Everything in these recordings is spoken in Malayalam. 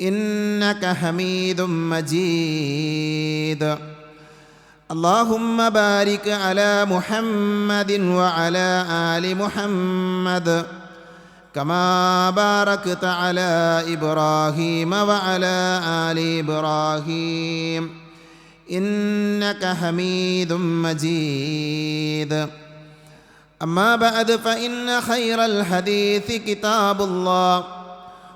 إنك حميد مجيد. اللهم بارك على محمد وعلى آل محمد كما باركت على إبراهيم وعلى آل إبراهيم. إنك حميد مجيد. أما بعد فإن خير الحديث كتاب الله.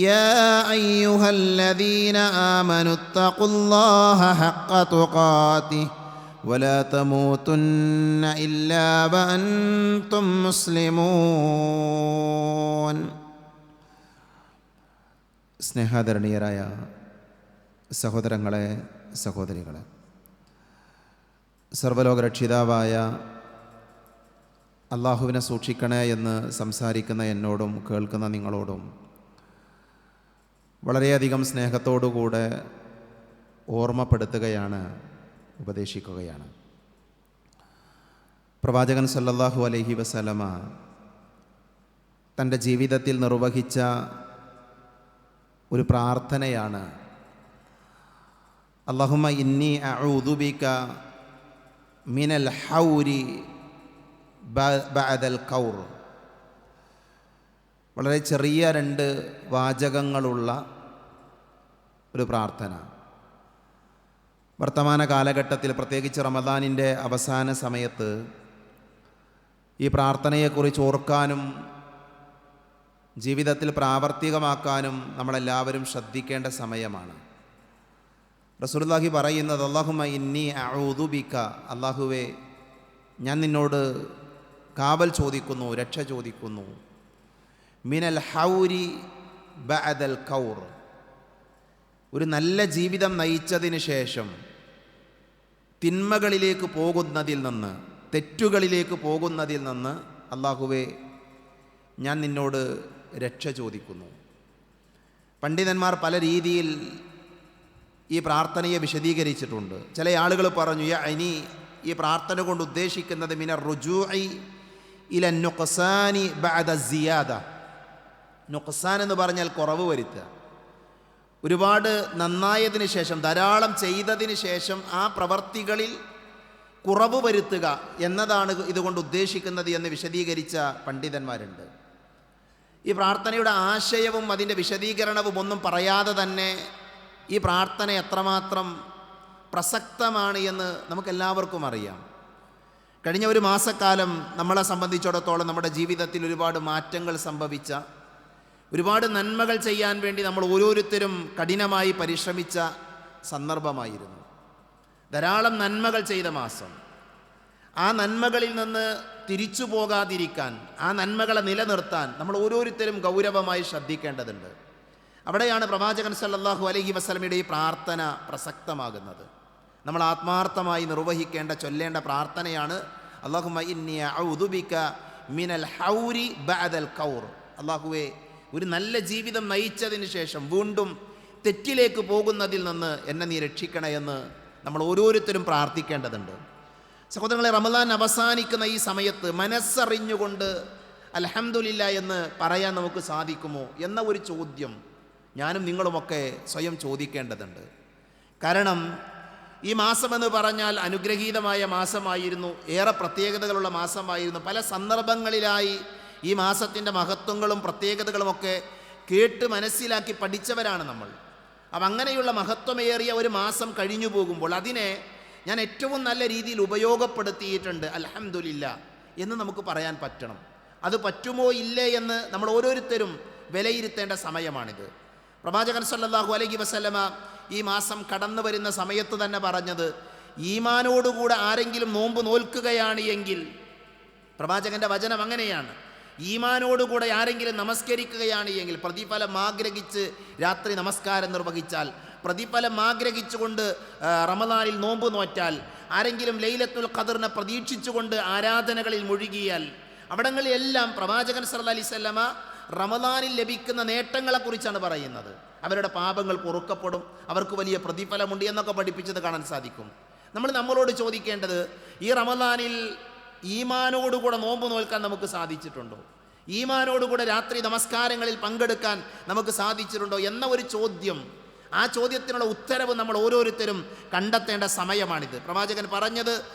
يا أيها الذين آمنوا اتقوا الله حق تقاته ولا تموتن إلا وأنتم مسلمون സ്നേഹാദരണീയരായ സഹോദരങ്ങളെ സഹോദരികളെ സർവലോക രക്ഷിതാവായ അള്ളാഹുവിനെ സൂക്ഷിക്കണേ എന്ന് സംസാരിക്കുന്ന എന്നോടും കേൾക്കുന്ന നിങ്ങളോടും വളരെയധികം സ്നേഹത്തോടുകൂടെ ഓർമ്മപ്പെടുത്തുകയാണ് ഉപദേശിക്കുകയാണ്. പ്രവാചകൻ സല്ലല്ലാഹു അലൈഹി വസലമ തന്റെ ജീവിതത്തിൽ നിർവഹിച്ച ഒരു പ്രാർത്ഥനയാണ്. അള്ളാഹുമ ഇന്നി അഊദുബിക മിനൽ ഹൗരി ബഅദൽ കൗർ. വളരെ ചെറിയ രണ്ട് വാചകങ്ങളുള്ള ഒരു പ്രാർത്ഥന. വർത്തമാന കാലഘട്ടത്തിൽ പ്രത്യേകിച്ച് റമദാനിന്റെ അവസാന സമയത്ത് ഈ പ്രാർത്ഥനയെക്കുറിച്ച് ഓർക്കാനും ജീവിതത്തിൽ പ്രാവർത്തികമാക്കാനും നമ്മളെല്ലാവരും ശ്രദ്ധിക്കേണ്ട സമയമാണ്. റസൂലുള്ളാഹി പറയുന്നത് അള്ളാഹുമ ഇന്നി ഔദുബിക്ക അള്ളാഹുവെ ഞാൻ നിന്നോട് കാവൽ ചോദിക്കുന്നു രക്ഷ ചോദിക്കുന്നു. മിനൽ ഹൗരി ബഅദൽ കൗർ. ഒരു നല്ല ജീവിതം നയിച്ചതിന് ശേഷം തിന്മകളിലേക്ക് പോകുന്നതിൽ നിന്ന് തെറ്റുകളിലേക്ക് പോകുന്നതിൽ നിന്ന് അള്ളാഹുവെ ഞാൻ നിന്നോട് രക്ഷ ചോദിക്കുന്നു. പണ്ഡിതന്മാർ പല രീതിയിൽ ഈ പ്രാർത്ഥനയെ വിശദീകരിച്ചിട്ടുണ്ട്. ചില ആളുകൾ പറഞ്ഞു ഇനി ഈ പ്രാർത്ഥന കൊണ്ട് ഉദ്ദേശിക്കുന്നത് മിന റുജൂഇ ഇല നുഖസാനി ബഅദ സിയാദ. നുഖസാൻ എന്ന് പറഞ്ഞാൽ കുറവ് വരുത്തുക. ഒരുപാട് നന്നായതിന് ശേഷം ധാരാളം ചെയ്തതിന് ശേഷം ആ പ്രവർത്തികളിൽ കുറവ് വരുത്തുക എന്നതാണ് ഇതുകൊണ്ട് ഉദ്ദേശിക്കുന്നത് എന്ന് വിശദീകരിച്ച പണ്ഡിതന്മാരുണ്ട്. ഈ പ്രാർത്ഥനയുടെ ആശയവും അതിന്റെ വിശദീകരണവും ഒന്നും പറയാതെ തന്നെ ഈ പ്രാർത്ഥന എത്രമാത്രം പ്രസക്തമാണ് എന്ന് നമുക്കെല്ലാവർക്കും അറിയാം. കഴിഞ്ഞ ഒരു മാസക്കാലം നമ്മളെ സംബന്ധിച്ചിടത്തോളം നമ്മുടെ ജീവിതത്തിൽ ഒരുപാട് മാറ്റങ്ങൾ സംഭവിച്ച ഒരുപാട് നന്മകൾ ചെയ്യാൻ വേണ്ടി നമ്മൾ ഓരോരുത്തരും കഠിനമായി പരിശ്രമിച്ച സന്ദർഭമായിരുന്നു. ധാരാളം നന്മകൾ ചെയ്ത മാസം. ആ നന്മകളിൽ നിന്ന് തിരിച്ചു പോകാതിരിക്കാൻ ആ നന്മകളെ നിലനിർത്താൻ നമ്മൾ ഓരോരുത്തരും ഗൗരവമായി ശ്രദ്ധിക്കേണ്ടതുണ്ട്. അവിടെയാണ് പ്രവാചകൻ സല്ലാഹു അലഹി വസ്ലമിയുടെ ഈ പ്രാർത്ഥന പ്രസക്തമാകുന്നത്. നമ്മൾ ആത്മാർത്ഥമായി നിർവഹിക്കേണ്ട ചൊല്ലേണ്ട പ്രാർത്ഥനയാണ് അള്ളാഹു മിനൽ ഹൗരി ബഅദൽ കൗർ. അള്ളാഹുവെ ഒരു നല്ല ജീവിതം നയിച്ചതിന് ശേഷം വീണ്ടും തെറ്റിലേക്ക് പോകുന്നതിൽ നിന്ന് എന്നെ നീ രക്ഷിക്കണേ എന്ന് നമ്മൾ ഓരോരുത്തരും പ്രാർത്ഥിക്കേണ്ടതുണ്ട്. സഹോദരങ്ങളെ റമദാൻ അവസാനിക്കുന്ന ഈ സമയത്ത് മനസ്സറിഞ്ഞുകൊണ്ട് അലഹമുല്ല എന്ന് പറയാൻ നമുക്ക് സാധിക്കുമോ എന്ന ഒരു ചോദ്യം ഞാനും നിങ്ങളുമൊക്കെ സ്വയം ചോദിക്കേണ്ടതുണ്ട്. കാരണം ഈ മാസമെന്ന് പറഞ്ഞാൽ അനുഗ്രഹീതമായ മാസമായിരുന്നു ഏറെ പ്രത്യേകതകളുള്ള മാസമായിരുന്നു. പല സന്ദർഭങ്ങളിലായി ഈ മാസത്തിന്റെ മഹത്വങ്ങളും പ്രത്യേകതകളുമൊക്കെ കേട്ട് മനസ്സിലാക്കി പഠിച്ചവരാണ് നമ്മൾ. അപ്പം അങ്ങനെയുള്ള മഹത്വമേറിയ ഒരു മാസം കഴിഞ്ഞു പോകുമ്പോൾ അതിനെ ഞാൻ ഏറ്റവും നല്ല രീതിയിൽ ഉപയോഗപ്പെടുത്തിയിട്ടുണ്ട്. അലഹമുല്ല എന്ന് നമുക്ക് പറയാൻ പറ്റണം. അത് പറ്റുമോ ഇല്ലേ എന്ന് നമ്മൾ ഓരോരുത്തരും വിലയിരുത്തേണ്ട സമയമാണിത്. പ്രവാചകൻ സല്ലാഹു അലൈഹി വസ്ലമ ഈ മാസം കടന്നു വരുന്ന സമയത്ത് തന്നെ പറഞ്ഞത് ഈമാനോടുകൂടെ ആരെങ്കിലും നോമ്പ് നോൽക്കുകയാണ് എങ്കിൽ പ്രവാചകന്റെ വചനം അങ്ങനെയാണ്. ഈമാനോടുകൂടെ ആരെങ്കിലും നമസ്കരിക്കുകയാണ് എങ്കിൽ പ്രതിഫലം ആഗ്രഹിച്ച് രാത്രി നമസ്കാരം നിർവഹിച്ചാൽ പ്രതിഫലം ആഗ്രഹിച്ചുകൊണ്ട് റമദാനിൽ നോമ്പ് നോറ്റാൽ ആരെങ്കിലും ലൈലത്തുൽ ഖദറിനെ പ്രതീക്ഷിച്ചുകൊണ്ട് ആരാധനകളിൽ മുഴുകിയാൽ അവിടങ്ങളിലെല്ലാം പ്രവാചകൻ സല്ല അലൈഹി സ്വല്ലമ റമദാനിൽ ലഭിക്കുന്ന നേട്ടങ്ങളെക്കുറിച്ചാണ് പറയുന്നത്. അവരുടെ പാപങ്ങൾ പൊറുക്കപ്പെടും അവർക്ക് വലിയ പ്രതിഫലമുണ്ട് എന്നൊക്കെ പഠിപ്പിച്ചത് കാണാൻ സാധിക്കും. നമ്മൾ നമ്മളോട് ചോദിക്കേണ്ടത് ഈ റമദാനിൽ ഈമാനോടുകൂടെ നോമ്പ് നോൽക്കാൻ നമുക്ക് സാധിച്ചിട്ടുണ്ടോ? ഈമാനോടുകൂടെ രാത്രി നമസ്കാരങ്ങളിൽ പങ്കെടുക്കാൻ നമുക്ക് സാധിച്ചിട്ടുണ്ടോ എന്ന ഒരു ചോദ്യം. ആ ചോദ്യത്തിനുള്ള ഉത്തരവ് നമ്മൾ ഓരോരുത്തരും കണ്ടെത്തേണ്ട സമയമാണിത്. പ്രവാചകൻ പറഞ്ഞത്.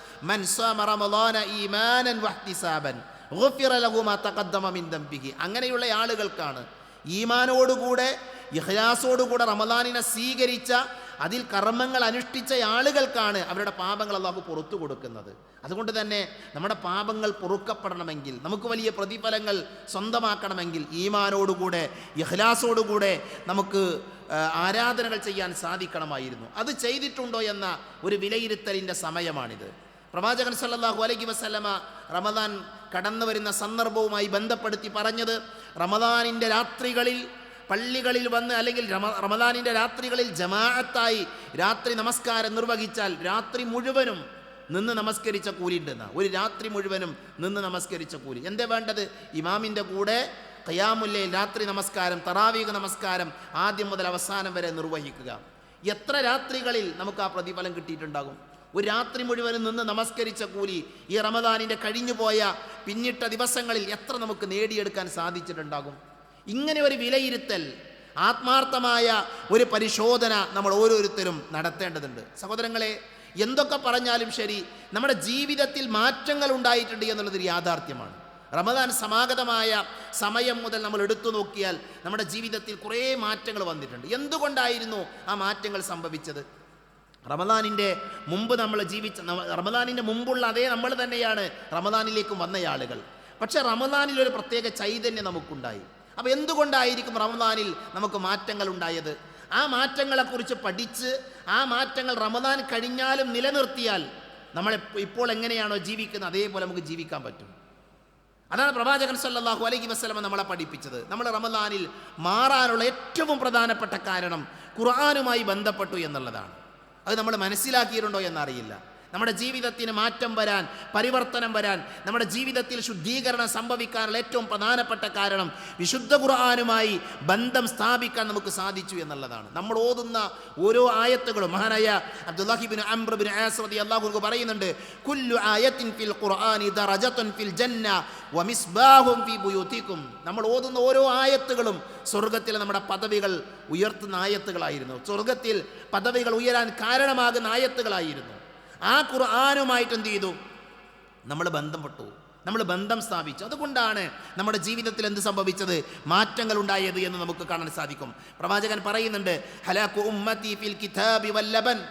അങ്ങനെയുള്ള ആളുകൾക്കാണ് ഈമാനോടുകൂടെ ഇഹ്ലാസോടുകൂടെ റമദാനിനെ സ്വീകരിച്ച അതിൽ കർമ്മങ്ങൾ അനുഷ്ഠിച്ച ആളുകൾക്കാണ് അവരുടെ പാപങ്ങൾ അള്ളാഹു പുറത്തു കൊടുക്കുന്നത്. അതുകൊണ്ട് തന്നെ നമ്മുടെ പാപങ്ങൾ പൊറുക്കപ്പെടണമെങ്കിൽ നമുക്ക് വലിയ പ്രതിഫലങ്ങൾ സ്വന്തമാക്കണമെങ്കിൽ ഈമാനോടുകൂടെ ഇഹ്ലാസോടുകൂടെ നമുക്ക് ആരാധനകൾ ചെയ്യാൻ സാധിക്കണമായിരുന്നു. അത് ചെയ്തിട്ടുണ്ടോ എന്ന ഒരു വിലയിരുത്തലിന്റെ സമയമാണിത്. പ്രവാചകൻ സല്ലാഹു അലൈഹി വസ്ലമ റമദാൻ കടന്നു വരുന്ന സന്ദർഭവുമായി ബന്ധപ്പെടുത്തി പറഞ്ഞത് റമദാനിന്റെ രാത്രികളിൽ പള്ളികളിൽ വന്ന് അല്ലെങ്കിൽ റമ റമദാനിന്റെ രാത്രികളിൽ ജമാഅത്തായി രാത്രി നമസ്കാരം നിർവഹിച്ചാൽ രാത്രി മുഴുവനും നിന്ന് നമസ്കരിച്ച കൂലി ഉണ്ടെന്ന. ഒരു രാത്രി മുഴുവനും നിന്ന് നമസ്കരിച്ച കൂലി. എന്താ വേണ്ടത്? ഇമാമിന്റെ കൂടെ ഖയാമുല്ലയിൽ രാത്രി നമസ്കാരം തറാവീക നമസ്കാരം ആദ്യം മുതൽ അവസാനം വരെ നിർവഹിക്കുക. എത്ര രാത്രികളിൽ നമുക്ക് ആ പ്രതിഫലം കിട്ടിയിട്ടുണ്ടാകും? ഒരു രാത്രി മുഴുവനും നിന്ന് നമസ്കരിച്ച കൂലി ഈ റമദാനിന്റെ കഴിഞ്ഞുപോയ പിന്നിട്ട ദിവസങ്ങളിൽ എത്ര നമുക്ക് നേടിയെടുക്കാൻ സാധിച്ചിട്ടുണ്ടാകും? ഇങ്ങനെ ഒരു വിലയിരുത്തൽ ആത്മാർത്ഥമായ ഒരു പരിശോധന നമ്മൾ ഓരോരുത്തരും നടത്തേണ്ടതുണ്ട്. സഹോദരങ്ങളെ എന്തൊക്കെ പറഞ്ഞാലും ശരി നമ്മുടെ ജീവിതത്തിൽ മാറ്റങ്ങൾ ഉണ്ടായിട്ടുണ്ട് എന്നുള്ളതൊരു യാഥാർത്ഥ്യമാണ്. റമദാൻ സമാഗതമായ സമയം മുതൽ നമ്മൾ എടുത്തു നോക്കിയാൽ നമ്മുടെ ജീവിതത്തിൽ കുറേ മാറ്റങ്ങൾ വന്നിട്ടുണ്ട്. എന്തുകൊണ്ടായിരുന്നു ആ മാറ്റങ്ങൾ സംഭവിച്ചത്? റമദാനിന്റെ മുമ്പ് നമ്മൾ ജീവിച്ച റമദാനിന്റെ മുമ്പുള്ള അതേ നമ്മൾ തന്നെയാണ് റമദാനിലേക്കും വന്ന ആളുകൾ പക്ഷേ റമദാനിൽ ഒരു പ്രത്യേക ചൈതന്യം നമുക്കുണ്ടായി. അപ്പോൾ എന്തുകൊണ്ടായിരിക്കും റമദാനിൽ നമുക്ക് മാറ്റങ്ങൾ ഉണ്ടായത്? ആ മാറ്റങ്ങളെക്കുറിച്ച് പഠിച്ച് ആ മാറ്റങ്ങൾ റമദാൻ കഴിഞ്ഞാലും നിലനിർത്തിയാൽ നമ്മൾ ഇപ്പോൾ എങ്ങനെയാണോ ജീവിക്കുന്നത് അതേപോലെ നമുക്ക് ജീവിക്കാൻ പറ്റും. അതാണ് പ്രവാചകൻ സല്ലാഹു അലൈഹി വസ്ലമ നമ്മളെ പഠിപ്പിച്ചത്. നമ്മൾ റമദാനിൽ മാറാനുള്ള ഏറ്റവും പ്രധാനപ്പെട്ട കാരണം ഖുർആാനുമായി ബന്ധപ്പെട്ടു എന്നുള്ളതാണ്. അത് നമ്മൾ മനസ്സിലാക്കിയിട്ടുണ്ടോ എന്നറിയില്ല. നമ്മുടെ ജീവിതത്തിന് മാറ്റം വരാൻ പരിവർത്തനം വരാൻ നമ്മുടെ ജീവിതത്തിൽ ശുദ്ധീകരണം സംഭവിക്കാനുള്ള ഏറ്റവും പ്രധാനപ്പെട്ട കാരണം വിശുദ്ധ ഖുർആാനുമായി ബന്ധം സ്ഥാപിക്കാൻ നമുക്ക് സാധിച്ചു എന്നുള്ളതാണ്. നമ്മൾ ഓതുന്ന ഓരോ ആയത്തുകളും മഹാനായ അബ്ദുല്ലാഹിബിൻ അംബ്രബിൻ ആസ്രദി അള്ളാഹു പറയുന്നുണ്ട് കുല്ലു ആയത്തിൻ ഫിൽ ഫിൽ ജന്ന ഫി ബുയൂത്തിക്കും. നമ്മൾ ഓതുന്ന ഓരോ ആയത്തുകളും സ്വർഗത്തിലെ നമ്മുടെ പദവികൾ ഉയർത്തുന്ന ആയത്തുകളായിരുന്നു. സ്വർഗത്തിൽ പദവികൾ ഉയരാൻ കാരണമാകുന്ന ആയത്തുകളായിരുന്നു. ആ ഖുർആാനുമായിട്ട് എന്ത് ചെയ്തു? നമ്മൾ ബന്ധപ്പെട്ടു. നമ്മൾ ബന്ധം സ്ഥാപിച്ചു. അതുകൊണ്ടാണ് നമ്മുടെ ജീവിതത്തിൽ എന്ത് സംഭവിച്ചത്? മാറ്റങ്ങൾ ഉണ്ടായത് എന്ന് നമുക്ക് കാണാൻ സാധിക്കും. പ്രവാചകൻ പറയുന്നുണ്ട് ഹലാഖു ഉമ്മത്തി ഫിൽ കിതാബി വല്ലബൻ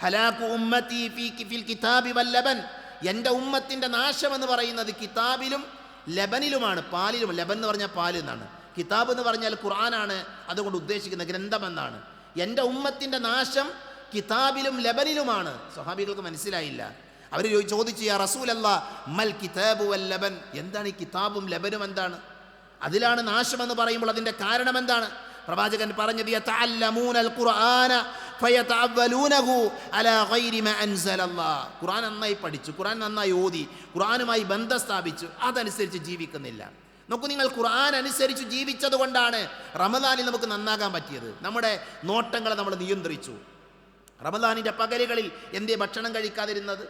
ഹലാഖു ഉമ്മത്തി ഫിൽ കിതാബി വല്ലബൻ എന്റെ ഉമ്മത്തിന്റെ നാശം എന്ന് പറയുന്നത് കിതാബിലും ലബനിലുമാണ്. പാലിലും ലബൻ എന്ന് പറഞ്ഞാൽ പാൽ എന്നാണ്. കിതാബ് എന്ന് പറഞ്ഞാൽ ഖുർആനാണ് അതുകൊണ്ട് ഉദ്ദേശിക്കുന്ന ഗ്രന്ഥമെന്നാണ്. എന്റെ ഉമ്മത്തിന്റെ നാശം കിതാബിലും ലബനിലുമാണ്. സ്വഹാബികൾക്ക് മനസ്സിലായില്ല. അവർ ചോദിച്ചു യാ റസൂലല്ല മൽ കിതാബു വൽ ലബൻ? എന്താണ് ഈ കിതാബും ലബനും എന്താണ്? അതിലാണ് നാശമെന്ന് പറയുമ്പോൾ അതിന്റെ കാരണം എന്താണ്? പ്രവാചകൻ പറഞ്ഞത് ഖുറാൻ നന്നായി പഠിച്ചു ഖുറാൻ നന്നായി ഓതി ഖുറാനുമായി ബന്ധം സ്ഥാപിച്ചു അതനുസരിച്ച് ജീവിക്കുന്നില്ല. നോക്കൂ നിങ്ങൾ ഖുർആൻ അനുസരിച്ച് ജീവിച്ചത് കൊണ്ടാണ് റമദാനിൽ നമുക്ക് നന്നാകാൻ പറ്റിയത്. നമ്മുടെ നോട്ടങ്ങളെ നമ്മൾ നിയന്ത്രിച്ചു. റമദാനിന്റെ പകലുകളിൽ എന്തേ ഭക്ഷണം കഴിക്കാതിരുന്നത്?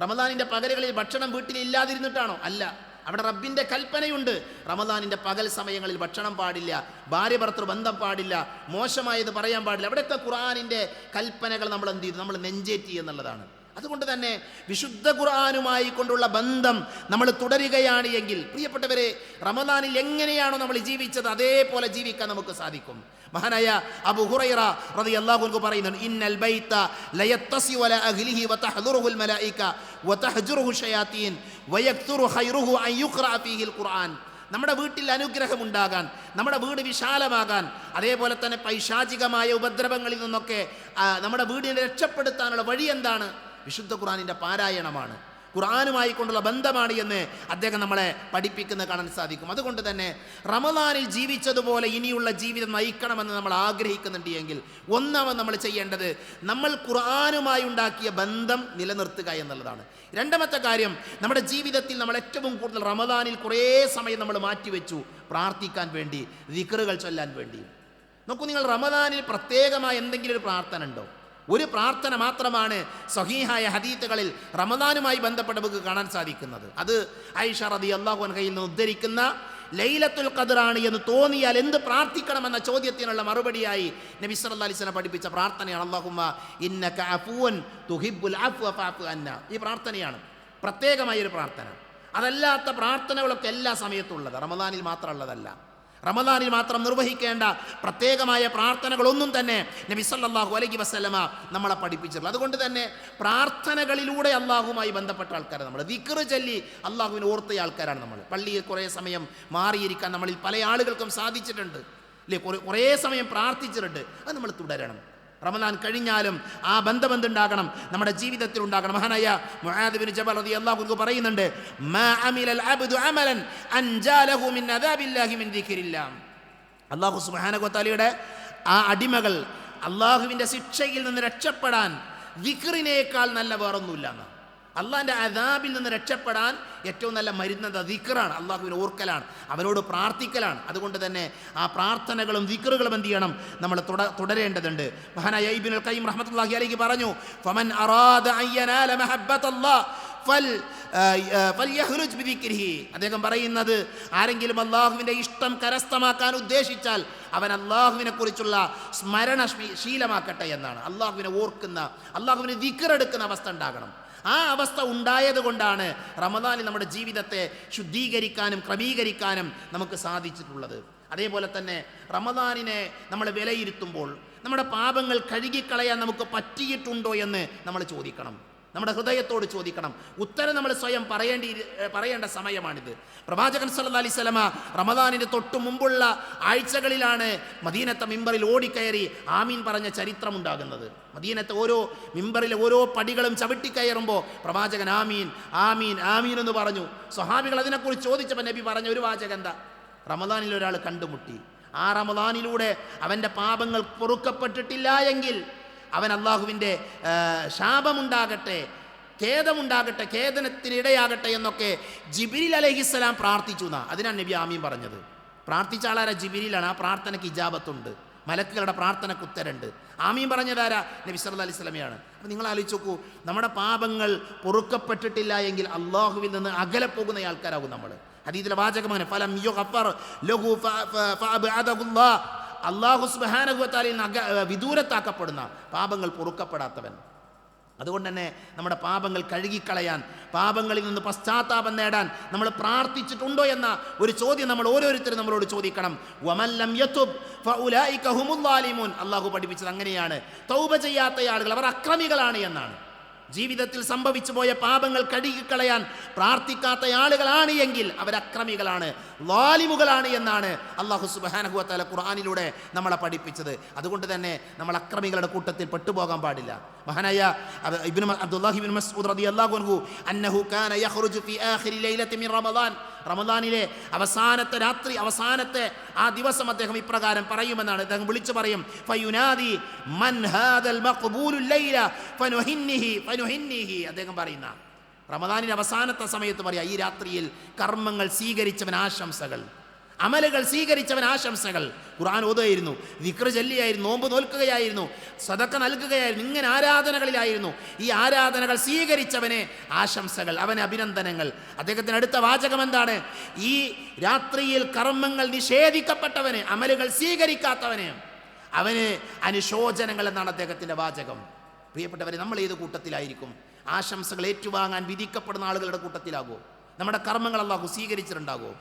റമദാനിന്റെ പകലുകളിൽ ഭക്ഷണം വീട്ടിൽ ഇല്ലാതിരുന്നിട്ടാണോ അല്ല. അവിടെ റബ്ബിന്റെ കൽപ്പനയുണ്ട്. റമദാനിന്റെ പകൽ സമയങ്ങളിൽ ഭക്ഷണം പാടില്ല ഭാര്യ ഭർത്തൃ ബന്ധം പാടില്ല മോശമായത് പറയാൻ പാടില്ല. അവിടെയൊക്കെ ഖുർആാനിന്റെ കൽപ്പനകൾ നമ്മൾ എന്ത് ചെയ്തു? നമ്മൾ നെഞ്ചേറ്റി എന്നുള്ളതാണ്. അതുകൊണ്ട് തന്നെ വിശുദ്ധ ഖുർആാനുമായി കൊണ്ടുള്ള ബന്ധം നമ്മൾ തുടരുകയാണ് എങ്കിൽ പ്രിയപ്പെട്ടവരെ റമദാനിൽ എങ്ങനെയാണോ നമ്മൾ ജീവിച്ചത് അതേപോലെ ജീവിക്കാൻ നമുക്ക് സാധിക്കും. മഹാനായ അബു ഹുറൈറ റതി അള്ളാഹു പറയുന്നുണ്ട് ഇന്നൽ ബൈത ലയത്തസി വല അഹ്ലിഹി വതഹ്ദുറുഹുൽ മലായിക വതഹ്ജുറുഹു ഷയാത്തീൻ വയക്തുറു ഖൈറുഹു അൻ യുഖ്റഅ ഫീഹിൽ ഖുർആൻ. നമ്മുടെ വീട്ടിൽ അനുഗ്രഹം ഉണ്ടാകാൻ നമ്മുടെ വീട് വിശാലമാകാൻ അതേപോലെ തന്നെ പൈശാചികമായ ഉപദ്രവങ്ങളിൽ നിന്നൊക്കെ നമ്മുടെ വീടിനെ രക്ഷപ്പെടുത്താനുള്ള വഴി എന്താണ്? വിശുദ്ധ ഖുർആനിന്റെ പാരായണമാണ്. ഖുർആനുമായി കൊണ്ടുള്ള ബന്ധമാണ് എന്ന് അദ്ദേഹം നമ്മളെ പഠിപ്പിക്കുന്നത് കാണാൻ സാധിക്കും. അതുകൊണ്ട് തന്നെ റമദാനിൽ ജീവിച്ചതുപോലെ ഇനിയുള്ള ജീവിതം നയിക്കണമെന്ന് നമ്മൾ ആഗ്രഹിക്കുന്നുണ്ട് എങ്കിൽ ഒന്നാമത് നമ്മൾ ചെയ്യേണ്ടത് നമ്മൾ ഖുറാനുമായി ഉണ്ടാക്കിയ ബന്ധം നിലനിർത്തുക എന്നുള്ളതാണ്. രണ്ടാമത്തെ കാര്യം നമ്മുടെ ജീവിതത്തിൽ നമ്മൾ ഏറ്റവും കൂടുതൽ റമദാനിൽ കുറേ സമയം നമ്മൾ മാറ്റിവെച്ചു പ്രാർത്ഥിക്കാൻ വേണ്ടി ദിക്റുകൾ ചൊല്ലാൻ വേണ്ടി. നോക്കൂ നിങ്ങൾ റമദാനിൽ പ്രത്യേകമായ എന്തെങ്കിലും ഒരു പ്രാർത്ഥന ഉണ്ടോ? ഒരു പ്രാർത്ഥന മാത്രമാണ് സഹീഹായ ഹദീത്തുകളിൽ റമദാനുമായി ബന്ധപ്പെട്ട് നമുക്ക് കാണാൻ സാധിക്കുന്നത്. അത് ഐഷ റതി അള്ളാഹു അൻഹയിൽ നിന്ന് ഉദ്ധരിക്കുന്ന ലൈലത്തുൽ ഖദറാണ് എന്ന് തോന്നിയാൽ എന്ത് പ്രാർത്ഥിക്കണമെന്ന ചോദ്യത്തിനുള്ള മറുപടിയായി നബി വസല്ലം പഠിപ്പിച്ച പ്രാർത്ഥനയാണ്. അള്ളാഹുമ്മ ഇന്നക അഫുവൻ അന്ന. ഈ പ്രാർത്ഥനയാണ്. പ്രത്യേകമായ ഒരു പ്രാർത്ഥന. അതല്ലാത്ത പ്രാർത്ഥനകളൊക്കെ എല്ലാ സമയത്തും ഉള്ളത്. റമദാനിൽ മാത്രമുള്ളതല്ല. റമദാനിൽ മാത്രം നിർവഹിക്കേണ്ട പ്രത്യേകമായ പ്രാർത്ഥനകളൊന്നും തന്നെ നബി സല്ലല്ലാഹു അലൈഹി വസല്ലമ നമ്മളെ പഠിപ്പിച്ചിട്ടുള്ളത് അതുകൊണ്ട് തന്നെ പ്രാർത്ഥനകളിലൂടെ അള്ളാഹുമായി ബന്ധപ്പെട്ട ആൾക്കാരാണ് നമ്മൾ ദിക്ർ ചൊല്ലി അള്ളാഹുവിനെ ഓർത്ത ആൾക്കാരാണ് നമ്മൾ പള്ളിയിൽ കുറേ സമയം മാറിയിരിക്കാൻ നമ്മളിൽ പല ആളുകൾക്കും സാധിച്ചിട്ടുണ്ട്. അല്ലേ? കുറേ കുറേ സമയം പ്രാർത്ഥിച്ചിട്ടുണ്ട്. അത് നമ്മൾ തുടരണം. റമദാൻ കഴിഞ്ഞാലും ആ ബന്ധം എന്തുണ്ടാകണം നമ്മുടെ ജീവിതത്തിൽ ഉണ്ടാകണം. മഹാനായ മുഹാദിബിൻ ബിൻ ജബൽ റളിയല്ലാഹു അൻഹു പറയുന്നുണ്ട് അള്ളാഹു സുബ്ഹാനഹു വതആലയുടെ ആ അടിമകൾ അള്ളാഹുവിന്റെ ശിക്ഷയിൽ നിന്ന് രക്ഷപ്പെടാൻ ദിക്റിനേക്കാൾ നല്ല വേറൊന്നുമില്ല എന്ന് അള്ളാഹിന്റെ അദാബിൽ നിന്ന് രക്ഷപ്പെടാൻ ഏറ്റവും നല്ല മരുന്നത് ദിക്കറാണ് അള്ളാഹുവിനെ ഓർക്കലാണ് അവനോട് പ്രാർത്ഥിക്കലാണ്. അതുകൊണ്ട് തന്നെ ആ പ്രാർത്ഥനകളും ദിക്കറുകളും എന്ത് ചെയ്യണം? നമ്മൾ തുട തുടരേണ്ടതുണ്ട്. മഹാനായ ഇബ്നുൽ ഖയ്യിം റഹ്മത്തുള്ളാഹി അലൈഹി പറഞ്ഞു ഫമൻ ഫൽ. അദ്ദേഹം പറയുന്നത് ആരെങ്കിലും അള്ളാഹുവിന്റെ ഇഷ്ടം കരസ്ഥമാക്കാൻ ഉദ്ദേശിച്ചാൽ അവൻ അള്ളാഹുവിനെ കുറിച്ചുള്ള സ്മരണ ശീലമാക്കട്ടെ എന്നാണ്. അള്ളാഹുവിനെ ഓർക്കുന്ന അള്ളാഹുവിനെ ദിക്കറെടുക്കുന്ന അവസ്ഥ ഉണ്ടാകണം. ആ അവസ്ഥ ഉണ്ടായത് കൊണ്ടാണ് റമദാനിൽ നമ്മുടെ ജീവിതത്തെ ശുദ്ധീകരിക്കാനും ക്രമീകരിക്കാനും നമുക്ക് സാധിച്ചിട്ടുള്ളത്. അതേപോലെ തന്നെ റമദാനിനെ നമ്മൾ വിലയിരുത്തുമ്പോൾ നമ്മുടെ പാപങ്ങൾ കഴുകിക്കളയാൻ നമുക്ക് പറ്റിയിട്ടുണ്ടോ എന്ന് നമ്മൾ ചോദിക്കണം. നമ്മുടെ ഹൃദയത്തോട് ചോദിക്കണം. ഉത്തരം നമ്മൾ സ്വയം പറയേണ്ടി പറയേണ്ട സമയമാണിത്. പ്രവാചകൻ സല്ല അലൈഹി സ്വലമ റമദാനിന് തൊട്ട് മുമ്പുള്ള ആഴ്ചകളിലാണ് മദീനത്തെ മിമ്പറിൽ ഓടിക്കയറി ആമീൻ പറഞ്ഞ ചരിത്രം ഉണ്ടാകുന്നത്. മദീനത്തെ ഓരോ മിമ്പറിലെ ഓരോ പടികളും ചവിട്ടിക്കയറുമ്പോൾ പ്രവാചകൻ ആമീൻ ആമീൻ ആമീൻ എന്ന് പറഞ്ഞു. സ്വഹാബികൾ അതിനെക്കുറിച്ച് ചോദിച്ചപ്പോൾ നബി പറഞ്ഞ ഒരു വാചകം എന്താ? റമദാനിൽ ഒരാൾ കണ്ടുമുട്ടി. ആ റമദാനിലൂടെ അവന്റെ പാപങ്ങൾ പൊറുക്കപ്പെട്ടിട്ടില്ല എങ്കിൽ അവൻ അള്ളാഹുവിന്റെ ശാപമുണ്ടാകട്ടെ ഖേദമുണ്ടാകട്ടെ ഖേദനത്തിനിടയാകട്ടെ എന്നൊക്കെ ജിബിരിൽ അലഹിസ്സലാം പ്രാർത്ഥിച്ചു എന്നാ. അതിനാണ് നബി ആമീൻ പറഞ്ഞത്. പ്രാർത്ഥിച്ച ആളാര ജിബിരിലാണ്? ആ പ്രാർത്ഥനയ്ക്ക് ഇജാബത്തുണ്ട്. മലക്കുകളുടെ പ്രാർത്ഥനയ്ക്ക് ഉത്തരണ്ട് ആമീൻ പറഞ്ഞതാരാ നബി സല്ല അലൈഹി സ്വലമയാണ് അപ്പം നിങ്ങൾ ആലോചിച്ച് നോക്കൂ നമ്മുടെ പാപങ്ങൾ പൊറുക്കപ്പെട്ടിട്ടില്ല എങ്കിൽ അള്ളാഹുവിൽ നിന്ന് അകലെ പോകുന്ന ആൾക്കാരാകും നമ്മൾ ഹദീദിലെ വാചകമാണ് ഫലം യുഗഫർ ലഹു. അള്ളാഹു സുബ്ഹാനഹു വതആലയിൽ നിന്ന് വിദൂരത്താക്കപ്പെടുന്ന പാപങ്ങൾ പൊറുക്കപ്പെടാത്തവൻ. അതുകൊണ്ട് തന്നെ നമ്മുടെ പാപങ്ങൾ കഴുകിക്കളയാൻ പാപങ്ങളിൽ നിന്ന് പശ്ചാത്താപം നേടാൻ നമ്മൾ പ്രാർത്ഥിച്ചിട്ടുണ്ടോ എന്ന ഒരു ചോദ്യം നമ്മൾ ഓരോരുത്തരും നമ്മളോട് ചോദിക്കണം. വമല്ലം അള്ളാഹു പഠിപ്പിച്ചത് അങ്ങനെയാണ്. തൗബ ചെയ്യാത്ത ആളുകൾ അവർ അക്രമികളാണ് എന്നാണ്. ജീവിതത്തിൽ സംഭവിച്ചു പോയ പാപങ്ങൾ കഴുകിക്കളയാൻ പ്രാർത്ഥിക്കാത്ത ആളുകളാണ് എങ്കിൽ അവർ അക്രമികളാണ് ലാലിമുകളാണ് എന്നാണ് അള്ളാഹു സുബാനഹുവത്താല ഖുർആാനിലൂടെ നമ്മളെ പഠിപ്പിച്ചത്. അതുകൊണ്ട് തന്നെ നമ്മൾ അക്രമികളുടെ കൂട്ടത്തിൽ പെട്ടുപോകാൻ പാടില്ല. മഹാനായ അബ്ദുല്ലാഹിബിൻ ഇബ്നു മ- മസ്ഊദ് റളിയല്ലാഹു അൻഹു അന്നഹു കാന യഖ്റുജു ഫി ആഖിരി ലൈലത്തി മിൻ റമദാൻ. റമദാനിലെ അവസാനത്തെ രാത്രി അവസാനത്തെ ആ ദിവസം അദ്ദേഹം ഇപ്രകാരം പറയുമെന്നാണ്. അദ്ദേഹം വിളിച്ചു പറയും ഫയുനാദി മൻ ഹാദൽ ലൈല അദ്ദേഹം പറയുന്ന റമദാനിന്റെ അവസാനത്തെ സമയത്ത് പറയാം ഈ രാത്രിയിൽ കർമ്മങ്ങൾ സ്വീകരിച്ചവൻ ആശംസകൾ. അമലുകൾ സ്വീകരിച്ചവൻ ആശംസകൾ. ഖുർആൻ ഓതുകയായിരുന്നു വിക്ര ചൊല്ലിയായിരുന്നു നോമ്പ് നോൽക്കുകയായിരുന്നു സതക്ക നൽകുകയായിരുന്നു ഇങ്ങനെ ആരാധനകളിലായിരുന്നു. ഈ ആരാധനകൾ സ്വീകരിച്ചവനെ ആശംസകൾ അവനെ അഭിനന്ദനങ്ങൾ. അദ്ദേഹത്തിന് അടുത്ത വാചകം എന്താണ്? ഈ രാത്രിയിൽ കർമ്മങ്ങൾ നിഷേധിക്കപ്പെട്ടവന് അമലുകൾ സ്വീകരിക്കാത്തവന് അവന് അനുശോചനങ്ങൾ എന്നാണ് അദ്ദേഹത്തിന്റെ വാചകം. പ്രിയപ്പെട്ടവരെ നമ്മൾ ഏത് കൂട്ടത്തിലായിരിക്കും? ആശംസകൾ ഏറ്റുവാങ്ങാൻ വിധിക്കപ്പെടുന്ന ആളുകളുടെ കൂട്ടത്തിലാകുമോ? നമ്മുടെ കർമ്മങ്ങൾ അള്ളാഹു സ്വീകരിച്ചിട്ടുണ്ടാകോ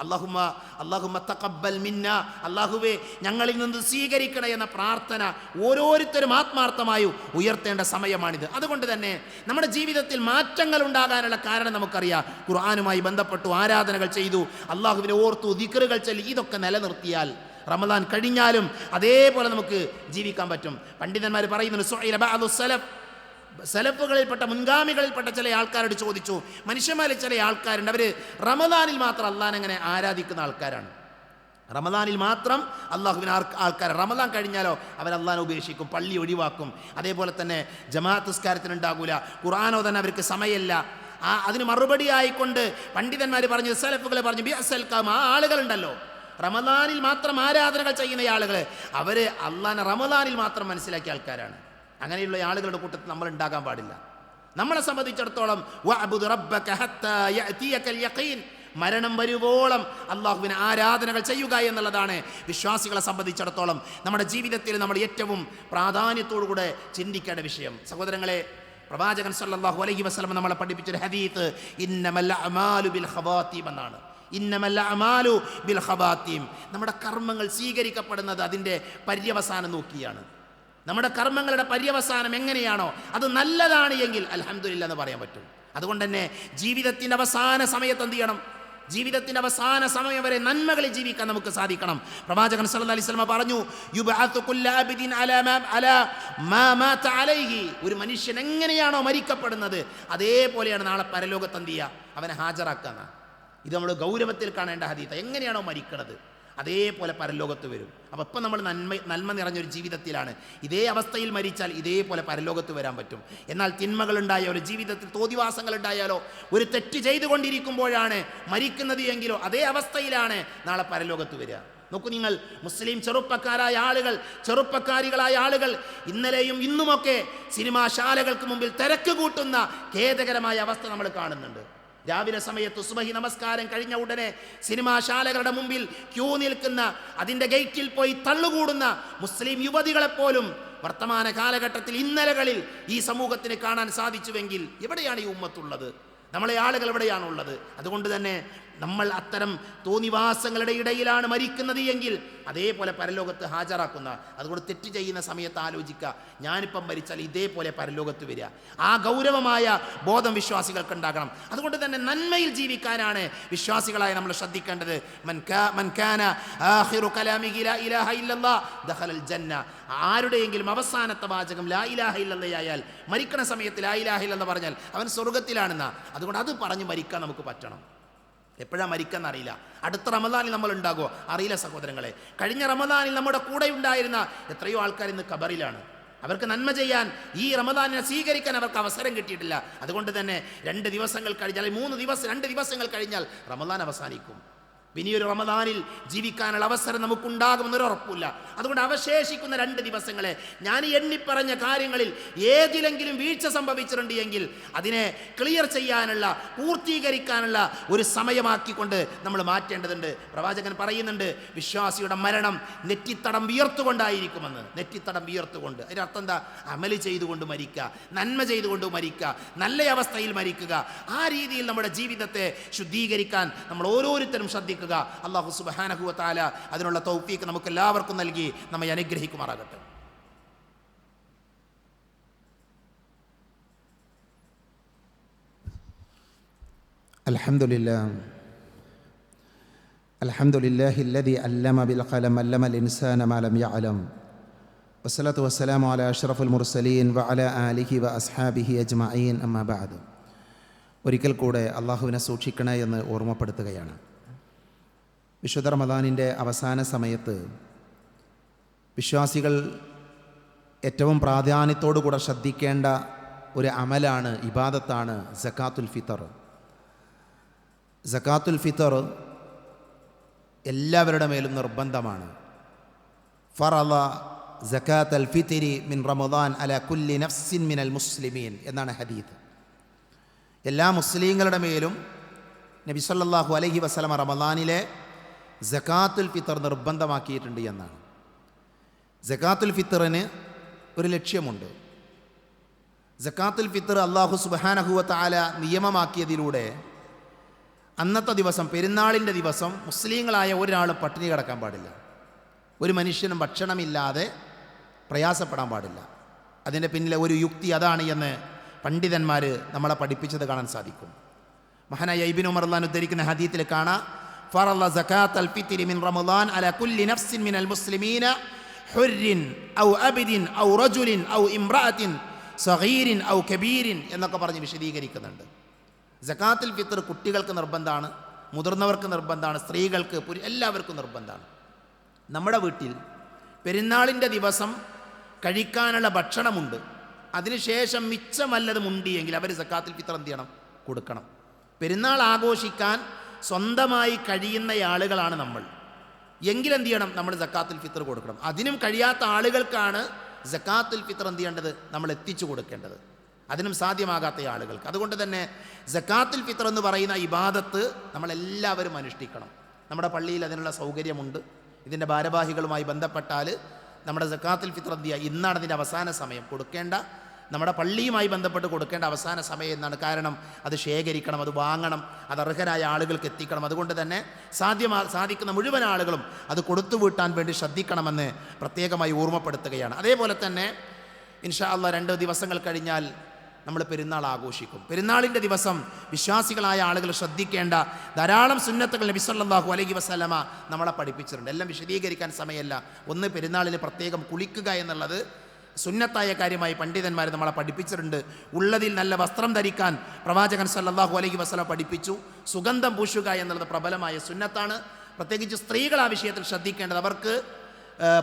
അള്ളാഹുമ്മ അള്ളാഹുമ തക്കബൽ മിന്ന. അള്ളാഹുവെ ഞങ്ങളിൽ നിന്ന് സ്വീകരിക്കണേ എന്ന പ്രാർത്ഥന ഓരോരുത്തരും ആത്മാർത്ഥമായി ഉയർത്തേണ്ട സമയമാണിത്. അതുകൊണ്ട് തന്നെ നമ്മുടെ ജീവിതത്തിൽ മാറ്റങ്ങൾ ഉണ്ടാകാനുള്ള കാരണം നമുക്കറിയാം. ഖുർആാനുമായി ബന്ധപ്പെട്ടു ആരാധനകൾ ചെയ്തു. അള്ളാഹുവിനെ ഓർത്തു ദിക്കറുകൾ ചൊല്ലി. ഇതൊക്കെ നിലനിർത്തിയാൽ റമദാൻ കഴിഞ്ഞാലും അതേപോലെ നമുക്ക് ജീവിക്കാൻ പറ്റും. പണ്ഡിതന്മാർ പറയുന്നുണ്ട് സലഫുകളിൽപ്പെട്ട മുൻഗാമികളിൽപ്പെട്ട ചില ആൾക്കാരോട് ചോദിച്ചു. മനുഷ്യന്മാരിൽ ചില ആൾക്കാരുണ്ട്. അവർ റമദാനിൽ മാത്രം അള്ളാൻ അങ്ങനെ ആരാധിക്കുന്ന ആൾക്കാരാണ്? റമദാനിൽ മാത്രം അള്ളാഹുവിന് ആൾക്കാർ റമദാൻ കഴിഞ്ഞാലോ അവർ അള്ളാഹിനെ ഉപേക്ഷിക്കും പള്ളി ഒഴിവാക്കും. അതേപോലെ തന്നെ ജമാഅത്ത് ഖുർആാനോ തന്നെ അവർക്ക് സമയമില്ല. ആ അതിന് മറുപടി ആയിക്കൊണ്ട് പണ്ഡിതന്മാർ പറഞ്ഞു സലഫുകൾ പറഞ്ഞു ബി അസൽക്കാം ആ ആളുകളുണ്ടല്ലോ. റമദാനിൽ മാത്രം ആരാധനകൾ ചെയ്യുന്ന ആളുകൾ അവർ അള്ളാഹിനെ റമദാനിൽ മാത്രം മനസ്സിലാക്കിയ ആൾക്കാരാണ്. അങ്ങനെയുള്ള ആളുകളുടെ കൂട്ടത്തിൽ നമ്മൾ ഉണ്ടാകാൻ പാടില്ല. നമ്മളെ സംബന്ധിച്ചിടത്തോളം മരണം വരുവോളം അള്ളാഹുവിന് ആരാധനകൾ ചെയ്യുക എന്നുള്ളതാണ് വിശ്വാസികളെ സംബന്ധിച്ചിടത്തോളം നമ്മുടെ ജീവിതത്തിൽ നമ്മൾ ഏറ്റവും പ്രാധാന്യത്തോടുകൂടെ ചിന്തിക്കേണ്ട വിഷയം. സഹോദരങ്ങളെ പ്രവാചകൻ സല്ലാഹു അലൈഹി വസ്ലം നമ്മളെ പഠിപ്പിച്ചൊരു ഹദീത്ത് ഇന്നമല്ല അമാലു ബിൽ എന്നാണ്. ഇന്നമല്ല അമാലു ബിൽ ഖവാത്തീം നമ്മുടെ കർമ്മങ്ങൾ സ്വീകരിക്കപ്പെടുന്നത് അതിന്റെ പര്യവസാനം നോക്കിയാണ്. നമ്മുടെ കർമ്മങ്ങളുടെ പര്യവസാനം എങ്ങനെയാണോ അത് നല്ലതാണ് എങ്കിൽ അലഹമില്ല എന്ന് പറയാൻ പറ്റും. അതുകൊണ്ട് തന്നെ ജീവിതത്തിന്റെ അവസാന സമയത്ത് എന്ത് ചെയ്യണം? ജീവിതത്തിന്റെ അവസാന സമയം വരെ നന്മകളിൽ ജീവിക്കാൻ നമുക്ക് സാധിക്കണം. പ്രവാചകൻ സല്ലല്ലാഹു അലൈഹി വസല്ലം പറഞ്ഞു ഒരു മനുഷ്യൻ എങ്ങനെയാണോ മരിക്കപ്പെടുന്നത് അതേപോലെയാണ് നാളെ പരലോകത്ത് എന്ത് ചെയ്യുക? അവനെ ഹാജരാക്കുക ഇത് നമ്മൾ ഗൗരവത്തിൽ കാണേണ്ട ഹദീത്ത എങ്ങനെയാണോ മരിക്കണത്? അതേപോലെ പരലോകത്ത് വരും. അപ്പോൾ ഇപ്പം നമ്മൾ നന്മ നന്മ നിറഞ്ഞൊരു ജീവിതത്തിലാണ്. ഇതേ അവസ്ഥയിൽ മരിച്ചാൽ ഇതേപോലെ പരലോകത്ത് വരാൻ പറ്റും. എന്നാൽ തിന്മകൾ ഉണ്ടായാലോ ജീവിതത്തിൽ തോതിവാസങ്ങൾ ഉണ്ടായാലോ ഒരു തെറ്റ് ചെയ്തുകൊണ്ടിരിക്കുമ്പോഴാണ് മരിക്കുന്നത് എങ്കിലോ അതേ അവസ്ഥയിലാണ് നാളെ പരലോകത്ത് വരിക. നോക്കൂ നിങ്ങൾ മുസ്ലിം ചെറുപ്പക്കാരായ ആളുകൾ ചെറുപ്പക്കാരികളായ ആളുകൾ ഇന്നലെയും ഇന്നുമൊക്കെ സിനിമാശാലകൾക്ക് മുമ്പിൽ തിരക്ക് കൂട്ടുന്ന ഖേദകരമായ അവസ്ഥ നമ്മൾ കാണുന്നുണ്ട്. രാവിലെ സമയത്ത് സുബഹി നമസ്കാരം കഴിഞ്ഞ ഉടനെ സിനിമാശാലകളുടെ മുമ്പിൽ ക്യൂ നിൽക്കുന്ന അതിന്റെ ഗേറ്റിൽ പോയി തള്ളുകൂടുന്ന മുസ്ലിം യുവതികളെപ്പോലും വർത്തമാന കാലഘട്ടത്തിൽ ഇന്നലകളിൽ ഈ സമൂഹത്തിന് കാണാൻ സാധിച്ചുവെങ്കിൽ എവിടെയാണ് ഈ ഉമ്മത്തുള്ളത്? നമ്മളെ ആളുകൾ എവിടെയാണുള്ളത്? അതുകൊണ്ട് തന്നെ നമ്മൾ അത്തരം തോന്നിവാസങ്ങളുടെ ഇടയിലാണ് മരിക്കുന്നത് എങ്കിൽ അതേപോലെ പരലോകത്ത് ഹാജരാക്കുന്ന അതുകൊണ്ട് തെറ്റ് ചെയ്യുന്ന സമയത്ത് ആലോചിക്കുക. ഞാനിപ്പം മരിച്ചാൽ ഇതേപോലെ പരലോകത്ത് വരിക. ആ ഗൗരവമായ ബോധം വിശ്വാസികൾക്ക് ഉണ്ടാകണം. അതുകൊണ്ട് തന്നെ നന്മയിൽ ജീവിക്കാനാണ് വിശ്വാസികളായ നമ്മൾ ശ്രദ്ധിക്കേണ്ടത്. ആരുടെയെങ്കിലും അവസാനത്തെ വാചകം ലാ ഇലാഹ ഇല്ലല്ലയായാൽ മരിക്കണ സമയത്ത് ലാ ഇലാഹ ഇല്ലെന്ന് പറഞ്ഞാൽ അവൻ സ്വർഗത്തിലാണെന്ന അതുകൊണ്ട് അത് പറഞ്ഞ് മരിക്കാൻ നമുക്ക് പറ്റണം. എപ്പോഴാണ് മരിക്കാൻ അറിയില്ല അടുത്ത റമദാനിൽ നമ്മൾ ഉണ്ടാകുമോ? അറിയില്ല സഹോദരങ്ങളെ. കഴിഞ്ഞ റമദാനിൽ നമ്മുടെ കൂടെ ഉണ്ടായിരുന്ന എത്രയോ ആൾക്കാർ ഇന്ന് ഖബറിലാണ്. അവർക്ക് നന്മ ചെയ്യാൻ ഈ റമദാനിനെ സ്വീകരിക്കാൻ അവർക്ക് അവസരം കിട്ടിയിട്ടില്ല. അതുകൊണ്ട് തന്നെ രണ്ട് ദിവസങ്ങൾ കഴിഞ്ഞാൽ മൂന്ന് ദിവസം രണ്ട് ദിവസങ്ങൾ കഴിഞ്ഞാൽ റമദാൻ അവസാനിക്കും. ഇനിയൊരു റമദാനിൽ ജീവിക്കാനുള്ള അവസരം നമുക്കുണ്ടാകുമെന്നൊരു ഉറപ്പില്ല. അതുകൊണ്ട് അവശേഷിക്കുന്ന രണ്ട് ദിവസങ്ങളെ ഞാൻ എണ്ണിപ്പറഞ്ഞ കാര്യങ്ങളിൽ ഏതിലെങ്കിലും വീഴ്ച സംഭവിച്ചിട്ടുണ്ട് അതിനെ ക്ലിയർ ചെയ്യാനുള്ള പൂർത്തീകരിക്കാനുള്ള ഒരു സമയമാക്കിക്കൊണ്ട് നമ്മൾ മാറ്റേണ്ടതുണ്ട്. പ്രവാചകൻ പറയുന്നുണ്ട് വിശ്വാസിയുടെ മരണം നെറ്റിത്തടം വിയർത്തുകൊണ്ടായിരിക്കുമെന്ന്. നെറ്റിത്തടം വിയർത്തുകൊണ്ട്. അതിനർത്ഥം എന്താ? അമൽ ചെയ്തുകൊണ്ട് മരിക്കുക നന്മ ചെയ്തുകൊണ്ട് മരിക്കുക നല്ല അവസ്ഥയിൽ മരിക്കുക. ആ രീതിയിൽ നമ്മുടെ ജീവിതത്തെ ശുദ്ധീകരിക്കാൻ നമ്മൾ ഓരോരുത്തരും ശ്രദ്ധിക്കുക അള്ളാഹു സുബാനഹുവ താല അതിനുള്ള തൗഫീക്ക് നമുക്ക് എല്ലാവർക്കും നൽകി നമ്മെ അനുഗ്രഹിക്കുമാറാകട്ടെ الحمد لله الحمد لله الذي علم بالقلم علم الإنسان ما لم يعلم والصلاة والسلام على أشرف المرسلين وعلى آله وأصحابه أجمعين أما بعد ഒരിക്കൽ കൂടെ അള്ളാഹുവിനെ സൂക്ഷിക്കണേ എന്ന് ഓർമ്മപ്പെടുത്തുകയാണ് വിശുദ്ധ റമദാനിന്റെ അവസാന സമയത്ത് വിശ്വാസികൾ ഏറ്റവും പ്രാധാന്യത്തോടുകൂടെ ശ്രദ്ധിക്കേണ്ട ഒരു അമലാണ് ഇബാദത്താണ് സക്കാത്തുൽ ഫിത്തർ. സക്കാത്തുൽ ഫിത്തർ എല്ലാവരുടെ മേലും നിർബന്ധമാണ്. ഫറല സക്കാത്ത് അൽ ഫിത്തിരി മിൻ റമദാൻ അല കുല്ലി നഫ്സിൻ മിനൽ മുസ്ലിമീൻ എന്നാണ് ഹദീദ് എല്ലാ മുസ്ലിങ്ങളുടെ മേലും നബി സല്ലല്ലാഹു അലൈഹി വസല്ലമ റമദാനിലെ സക്കാത്തുൽ ഫിത്തർ നിർബന്ധമാക്കിയിട്ടുണ്ട് എന്നാണ്. സക്കാത്തുൽ ഫിത്തറിന് ഒരു ലക്ഷ്യമുണ്ട്. സക്കാത്തുൽ ഫിത്തർ അള്ളാഹു സുബാനഹുവത്താല നിയമമാക്കിയതിലൂടെ അന്നത്തെ ദിവസം പെരുന്നാളിന്റെ ദിവസം മുസ്ലിങ്ങളായ ഒരാൾ പട്ടിണി കിടക്കാൻ പാടില്ല. ഒരു മനുഷ്യനും ഭക്ഷണമില്ലാതെ പ്രയാസപ്പെടാൻ പാടില്ല. അതിന്റെ പിന്നിലെ ഒരു യുക്തി അതാണ് എന്ന് പണ്ഡിതന്മാർ നമ്മളെ പഠിപ്പിച്ചത് കാണാൻ സാധിക്കും. മഹാനായ ഇബിൻ ഉമർ അള്ളഹാൻ ഉദ്ധരിക്കുന്ന ഹദീത്തിൽ കാണാം ഫറല്ല زكاة الفطر من മിൻ റമദാൻ അല കുല്ലി നഫ്സിൻ മിനൽ മുസ്ലിമീന أو ഔ أو ഔ أو ഇംറഅത്തിൻ സഗീരിൻ ഔ കബീരിൻ എന്നൊക്കെ പറഞ്ഞ് വിശദീകരിക്കുന്നുണ്ട്. സക്കാത്തുൽ ഫിത്തർ കുട്ടികൾക്ക് നിർബന്ധമാണ് മുതിർന്നവർക്ക് നിർബന്ധമാണ് സ്ത്രീകൾക്ക് എല്ലാവർക്കും നിർബന്ധമാണ്. നമ്മുടെ വീട്ടിൽ പെരുന്നാളിന്റെ ദിവസം കഴിക്കാനുള്ള ഭക്ഷണമുണ്ട്. അതിനുശേഷം മിച്ചം വല്ലതും ഉണ്ടിയെങ്കിൽ അവർ സക്കാത്തിൽ ഫിത്തർ എന്ത് ചെയ്യണം? കൊടുക്കണം. പെരുന്നാൾ ആഘോഷിക്കാൻ സ്വന്തമായി കഴിയുന്ന ആളുകളാണ് നമ്മൾ. എങ്കിലെന്ത് ചെയ്യണം? നമ്മൾ ജക്കാത്തുൽ ഫിത്തർ കൊടുക്കണം. അതിനും കഴിയാത്ത ആളുകൾക്കാണ് ജക്കാത്തുൽ ഫിത്തർ എന്ത് ചെയ്യേണ്ടത്? നമ്മൾ എത്തിച്ചു കൊടുക്കേണ്ടത്. അതിനും സാധ്യമാകാത്ത ആളുകൾക്ക്. അതുകൊണ്ട് തന്നെ ജക്കാത്തുൽ ഫിത്തർ എന്ന് പറയുന്ന ഇബാദത്ത് നമ്മളെല്ലാവരും അനുഷ്ഠിക്കണം. നമ്മുടെ പള്ളിയിൽ അതിനുള്ള സൗകര്യമുണ്ട്. ഇതിന്റെ ഭാരവാഹികളുമായി ബന്ധപ്പെട്ടാൽ നമ്മുടെ ജക്കാത്തുൽ ഫിത്തർ എന്ത് ചെയ്യുക? ഇന്നാണ് അതിന്റെ അവസാന സമയം. കൊടുക്കേണ്ട നമ്മുടെ പള്ളിയുമായി ബന്ധപ്പെട്ട് കൊടുക്കേണ്ട അവസാന സമയം എന്നാണ്. കാരണം അത് ശേഖരിക്കണം അത് വാങ്ങണം അത് അർഹരായ ആളുകൾക്ക് എത്തിക്കണം. അതുകൊണ്ട് തന്നെ സാധ്യമാ സാധിക്കുന്ന മുഴുവൻ ആളുകളും അത് കൊടുത്തു വീട്ടാൻ വേണ്ടി ശ്രദ്ധിക്കണമെന്ന് പ്രത്യേകമായി ഓർമ്മപ്പെടുത്തുകയാണ്. അതേപോലെ തന്നെ ഇൻഷാ അള്ളാ രണ്ട് ദിവസങ്ങൾ കഴിഞ്ഞാൽ നമ്മൾ പെരുന്നാൾ ആഘോഷിക്കും. പെരുന്നാളിന്റെ ദിവസം വിശ്വാസികളായ ആളുകൾ ശ്രദ്ധിക്കേണ്ട ധാരാളം സുന്നത്തുകൾ നബി സല്ലല്ലാഹു അലൈഹി വസല്ലമ നമ്മളെ പഠിപ്പിച്ചിട്ടുണ്ട്. എല്ലാം വിശദീകരിക്കാൻ സമയമല്ല. ഒന്ന് പെരുന്നാളിന് പ്രത്യേകം കുളിക്കുക എന്നുള്ളത് സുന്നത്തായ കാര്യമായി പണ്ഡിതന്മാർ നമ്മളെ പഠിപ്പിച്ചിട്ടുണ്ട്. ഉള്ളതിൽ നല്ല വസ്ത്രം ധരിക്കാൻ പ്രവാചകൻ സല്ലാഹു അലൈഹി വസ്ലം പഠിപ്പിച്ചു. സുഗന്ധം പൂശുക എന്നുള്ളത് പ്രബലമായ സുന്നത്താണ്. പ്രത്യേകിച്ച് സ്ത്രീകൾ ആ വിഷയത്തിൽ ശ്രദ്ധിക്കേണ്ടത് അവർക്ക്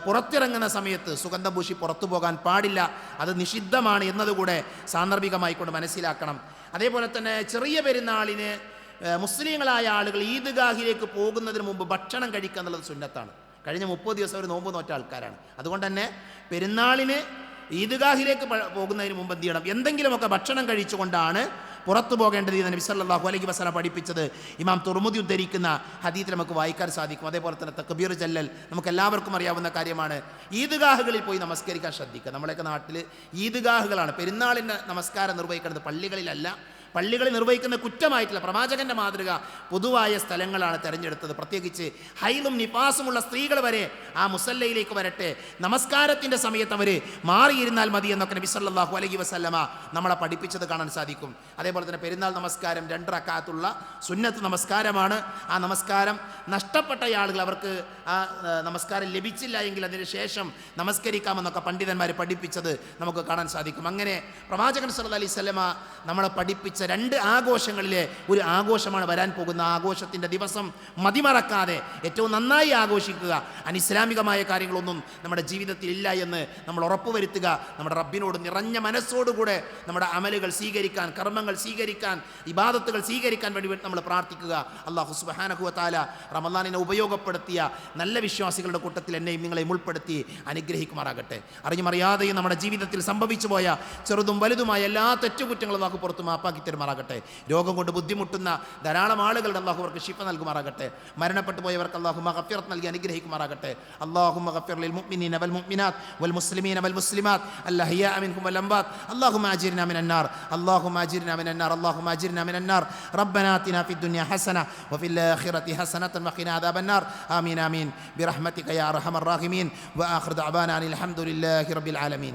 പുറത്തിറങ്ങുന്ന സമയത്ത് സുഗന്ധം പൂശി പുറത്തു പോകാൻ പാടില്ല. അത് നിഷിദ്ധമാണ് എന്നതുകൂടെ സാന്ദർഭികമായി കൊണ്ട് മനസ്സിലാക്കണം. അതേപോലെ തന്നെ ചെറിയ പെരുന്നാളിന് മുസ്ലിങ്ങളായ ആളുകൾ ഈദ്ഗാഹിലേക്ക് പോകുന്നതിന് മുമ്പ് ഭക്ഷണം കഴിക്കുക എന്നുള്ളത് സുന്നത്താണ്. കഴിഞ്ഞ മുപ്പത് ദിവസം അവർ നോമ്പ് നോറ്റ ആൾക്കാരാണ്. അതുകൊണ്ട് തന്നെ പെരുന്നാളിന് ഈദ്ഗാഹിലേക്ക് പോകുന്നതിന് മുമ്പ് എന്ത് ചെയ്യണം? എന്തെങ്കിലുമൊക്കെ ഭക്ഷണം കഴിച്ചുകൊണ്ടാണ് പുറത്തു പോകേണ്ടത് എന്ന് നബി അലൈഹി വസല്ലം പഠിപ്പിച്ചത്. ഇമാം തുറമുതി ഉദ്ധരിക്കുന്ന ഹദീത്തിൽ നമുക്ക് വായിക്കാൻ സാധിക്കും. അതേപോലെ തന്നെ തക്കബീർ ജല്ലൽ നമുക്ക് എല്ലാവർക്കും അറിയാവുന്ന കാര്യമാണ്. ഈദ്ഗാഹുകളിൽ പോയി നമസ്കരിക്കാൻ ശ്രദ്ധിക്കുക. നമ്മളെയൊക്കെ നാട്ടിൽ ഈദ്ഗാഹുകളാണ്. പെരുന്നാളിന്റെ നമസ്കാരം നിർവഹിക്കുന്നത് പള്ളികളിലല്ല. പള്ളികളിൽ നിർവഹിക്കുന്ന കുറ്റമായിട്ടില്ല. പ്രവാചകന്റെ മാതൃക പൊതുവായ സ്ഥലങ്ങളാണ് തിരഞ്ഞെടുത്തത്. പ്രത്യേകിച്ച് ഹൈലും നിപാസുമുള്ള സ്ത്രീകൾ വരെ ആ മുസല്ലയിലേക്ക് വരട്ടെ. നമസ്കാരത്തിന്റെ സമയത്ത് അവർ മാറിയിരുന്നാൽ മതി എന്നൊക്കെ നബി അലൈഹി വസല്ലമ നമ്മളെ പഠിപ്പിച്ചത് കാണാൻ സാധിക്കും. അതേപോലെ തന്നെ പെരുന്നാൾ നമസ്കാരം രണ്ടറക്കാത്തുള്ള സുന്നത്ത് നമസ്കാരമാണ്. ആ നമസ്കാരം നഷ്ടപ്പെട്ട ആളുകൾ അവർക്ക് ആ നമസ്കാരം ലഭിച്ചില്ല എങ്കിൽ അതിന് ശേഷം നമസ്കരിക്കാമെന്നൊക്കെ പണ്ഡിതന്മാർ പഠിപ്പിച്ചത് നമുക്ക് കാണാൻ സാധിക്കും. അങ്ങനെ പ്രവാചകൻ സല്ല അലൈഹി വസല്ലമ നമ്മളെ പഠിപ്പിച്ച രണ്ട് ആഘോഷങ്ങളിലെ ഒരു ആഘോഷമാണ് വരാൻ പോകുന്ന ആഘോഷത്തിന്റെ ദിവസം മതിമറക്കാതെ ഏറ്റവും നന്നായി ആഘോഷിക്കുക. അനിസ്ലാമികമായ കാര്യങ്ങളൊന്നും നമ്മുടെ ജീവിതത്തിൽ ഇല്ല എന്ന് നമ്മൾ ഉറപ്പുവരുത്തുക നമ്മുടെ റബ്ബിനോട് നിറഞ്ഞ മനസ്സോടുകൂടെ നമ്മുടെ അമലുകൾ സ്വീകരിക്കാൻ കർമ്മങ്ങൾ സ്വീകരിക്കാൻ ഇബാദത്തുകൾ സ്വീകരിക്കാൻ വേണ്ടി നമ്മൾ പ്രാർത്ഥിക്കുക. അള്ളാഹു സുബ്ഹാനഹു താല റമദാനിനെ ഉപയോഗപ്പെടുത്തിയ നല്ല വിശ്വാസികളുടെ കൂട്ടത്തിൽ എന്നെയും നിങ്ങളെയും ഉൾപ്പെടുത്തി അനുഗ്രഹിക്കുമാറാകട്ടെ. അറിഞ്ഞുമറിയാതെയും നമ്മുടെ ജീവിതത്തിൽ സംഭവിച്ചു പോയ ചെറുതും വലുതുമായ എല്ലാ തെറ്റുകുറ്റങ്ങളും നമുക്ക് പുറത്ത് മാപ്പാക്കി തരുമാറാകട്ടെ രോഗം കൊണ്ട് ബുദ്ധിമുട്ടുന്ന ധാരാളം ആളുകളുടെ അള്ളാഹു അവർക്ക് ശിഫ നൽകുമാറാകട്ടെ മരണപ്പെട്ടു പോയവർക്ക് അള്ളാഹു മഹഫിറത്ത് നൽകി അനുഗ്രഹിക്കുമാറാകട്ടെ അള്ളാഹു മഹഫിർ للمؤمنين والمؤمنات والمسلمين والمسلمات الأحياء منهم والأموات اللهم أجرنا من النار اللهم أجرنا من النار اللهم أجرنا من النار ربنا آتنا في الدنيا حسنة وفي الآخرة حسنة وقنا عذاب النار آمين آمين برحمتك يا أرحم الراحمين وآخر دعوانا أن الحمد لله رب العالمين